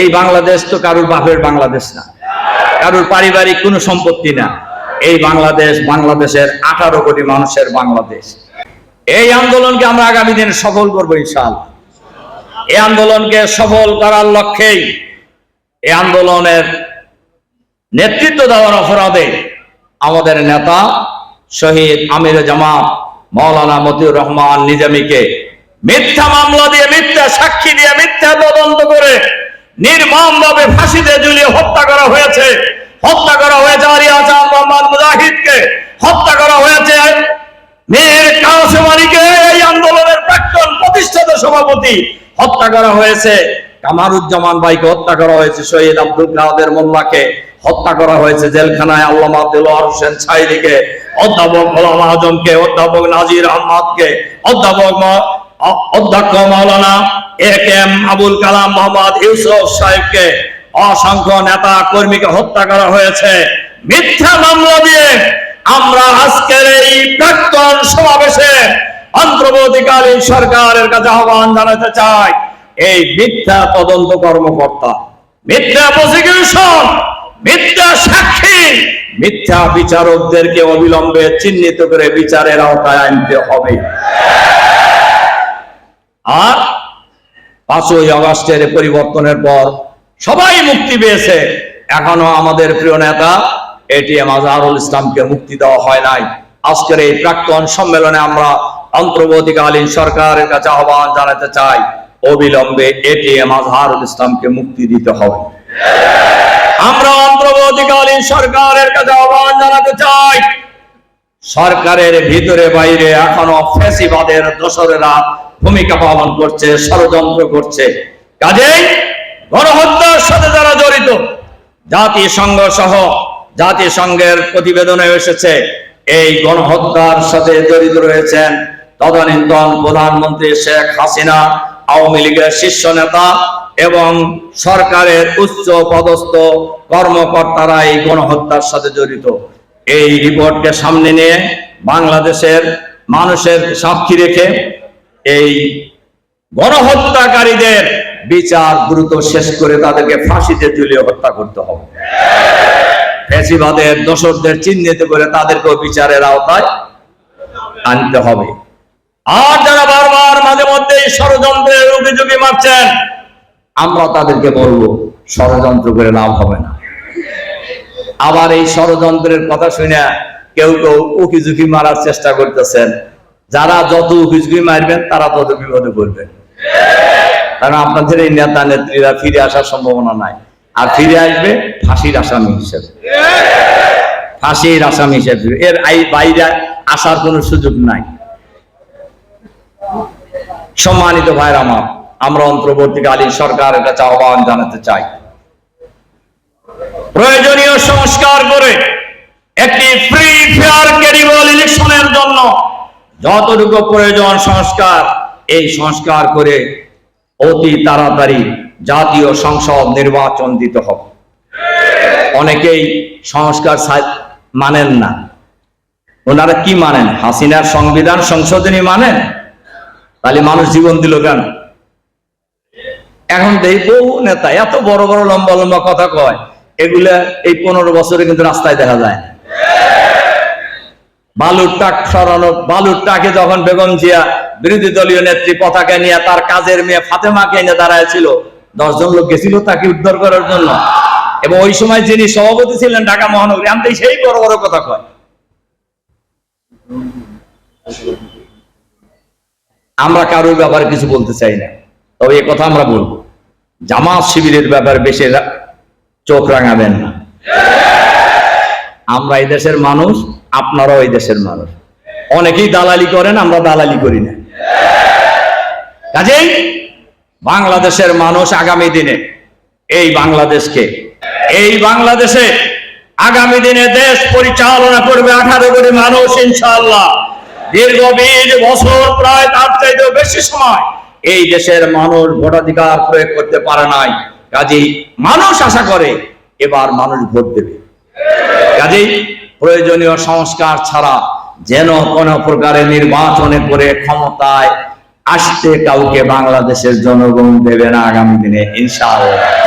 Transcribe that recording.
এই বাংলাদেশ তো কারুর বাপের বাংলাদেশ না। কারুর পারিবারিক কোনো সম্পত্তি না। এই বাংলাদেশ বাংলাদেশের আঠারো কোটি মানুষের বাংলাদেশ। এই আন্দোলনকে আমরা আগামী দিনে সফল করব ইনশাআল্লাহ। এই আন্দোলনকে সফল করার লক্ষ্যেই এই আন্দোলনের নেতৃত্ব দেওয়ার অপরাধে আমাদের নেতা শহীদ আমির জামাত মৌলানা মতিউর রহমান নিজামীকে মিথ্যা মামলা দিয়ে, মিথ্যা সাক্ষী দিয়ে নির্মমভাবে ফাঁসিতে ঝুলিয়ে হত্যা করা হয়েছে। হত্যা করা হয়েছে আরিয়া চাঁদ মোহাম্মদ মুজাহিদকে। হত্যা করা হয়েছে মেয়ের কাউসেমারিকে এই আন্দোলনের প্রাক্তন প্রতিষ্ঠাতা সভাপতি হত্যা করা হয়েছে। কামারুজ্জামান ভাইকে হত্যা করা হয়েছে। শহীদ আব্দুল কাদের মোল্লাকে হত্যা করা হয়েছে। জেলখানায় আল্লামা দিলওয়ার হোসেন ছাইদিকে অধ্যাপক গোলাম আজমকে, অধ্যাপক নাজির আহমদকে, অধ্যাপক অধ্যক্ষ মাওলানা আবুল কালাম মোহাম্মদ ইউসুফ সাহেবকে অসংখ্য নেতা কর্মীকে হত্যা করা হয়েছে। মিথ্যা মামলা দিয়ে আমরা আজকের এই প্রাক্তন সমাবেশে সরকারের কাছে আহ্বান জানাতে চাই, এই মিথ্যা তদন্ত কর্মকর্তা, মিথ্যা প্রসিকিউশন মিথ্যা সাক্ষী, মিথ্যা বিচারকদেরকে অবিলম্বে চিহ্নিত করে বিচারের আওতায় আনতে হবে। আর পাঁচই আগস্টের পরিবর্তনের পর সবাই মুক্তি পেয়েছে। এখনও আমাদের প্রিয় নেতা এটিএম আজহারুল ইসলামকে মুক্তি দেওয়া হয় নাই। আজকের এই প্রাক্তন সম্মেলনে আমরা অন্তর্বর্তীকালীন সরকারের কাছে আহ্বান জানাতে চাই, অবিলম্বে এটিএম আজহারুল ইসলামকে মুক্তি দিতে হবে। আমরা অন্তর্বর্তীকালীন সরকারের কাছে আহ্বান জানাতে চাই, সরকারের ভিতরে বাইরে এখনও ফ্যাসিবাদের দোসরেরা ভূমিকা পালন করছে, ষড়যন্ত্র করছে। কাজেই গণহত্যার সাথে যারা জড়িত, জাতিসংঘ সহ জাতিসংঘের প্রতিবেদনে এসেছে, এই গণহত্যার সাথে জড়িত রয়েছেন তদানীন্তন প্রধানমন্ত্রী শেখ হাসিনা, আওয়ামী লীগের শীর্ষ নেতা এবং সরকারের উচ্চ পদস্থ কর্মকর্তারা এই গণহত্যার সাথে জড়িত। এই রিপোর্টকে সামনে নিয়ে বাংলাদেশের মানুষের সাক্ষী রেখে এই গণহত্যাকারীদের বিচার দ্রুত শেষ করে তাদেরকে ফাঁসিতে ঝুলিয়ে হত্যা করতে হবে। ফ্যাসিবাদের দোষরদের চিহ্নিত করে তাদেরকেও বিচারের আওতায় আনতে হবে। আর যারা বারবার মাঝে মধ্যে ষড়যন্ত্রের অভিযোগে মারছেন, আমরা তাদেরকে বলব, ষড়যন্ত্র করে লাভ হবে না। আবার এই ষড়যন্ত্রের কথা শুনে কেউ কেউ উকি ঝুঁকি মারার চেষ্টা করতেছেন। যারা যত উকি মারবেন, তারা তত বিপদে পড়বেন কারণ আপনাদের এই নেতা নেত্রীরা ফিরে আসার সম্ভাবনা নাই। আর ফিরে আসবে ফাঁসির আসামি হিসেবে। ফাঁসির আসামি হিসেবে এর বাইরে আসার কোনো সুযোগ নাই। সম্মানিত ভাইয়ের আমার, আমরা অন্তর্বর্তীকালীন সরকারের কাছে আহ্বান জানাতে চাই। প্রয়োজনীয় সংস্কার করে একটি ফ্রি যতটুকু প্রয়োজন সংস্কার, এই সংস্কার করে অতি তাড়াতাড়ি জাতীয় সংসদ নির্বাচন দিতে হবে। অনেকেই সংস্কার মানেন না। ওনারা কি মানেন? হাসিনার সংবিধান সংশোধনী মানেন? তাহলে মানুষ জীবন দিল কেন? এখন দেই বহু নেতা, এত বড় বড় লম্বা লম্বা কথা কয়, এগুলা এই পনেরো বছরে কিন্তু রাস্তায় দেখা যায় না। বালুর টাক সরানো, বালুর টাকে যখন বেগম জিয়া বিরোধী দলীয় নেত্রী পতাকা নিয়ে তার কাজের মেয়ে ফাতেমাকে এনে দাঁড়ায় ছিল দশজন লোক গেছিল তাকে উদ্ধার করার জন্য। এবং ওই সময় যিনি সভাপতি ছিলেন ঢাকা মহানগরী আমি সেই বড় বড় কথা কয়। আমরা কারোর ব্যাপারে কিছু বলতে চাই না, তবে এ কথা আমরা বলব। জামাত শিবিরের ব্যাপারে বেশি চোখ রাঙাবেন না। আমরা এই দেশের মানুষ, আপনারাও এই দেশের মানুষ। অনেকেই দালালি করেন, আমরা দালালি করি না। কাজেই বাংলাদেশের মানুষ আগামী দিনে এই বাংলাদেশকে, এই বাংলাদেশে আগামী দিনে দেশ পরিচালনা করবে আঠারো কোটি মানুষ ইনশাল্লাহ দীর্ঘ বিশ বছর, প্রায় তার চাইতেও বেশি সময় এই দেশের মানুষ ভোটাধিকার প্রয়োগ করতে পারে নাই। কাজেই মানুষ আশা করে, এবার মানুষ ভোট দেবে। কাজেই প্রয়োজনীয় সংস্কার ছাড়া যেন কোন প্রকারে নির্বাচনে করে ক্ষমতায় আসতে কাউকে বাংলাদেশের জনগণ দেবে না আগামী দিনে, ইনশাআল্লাহ।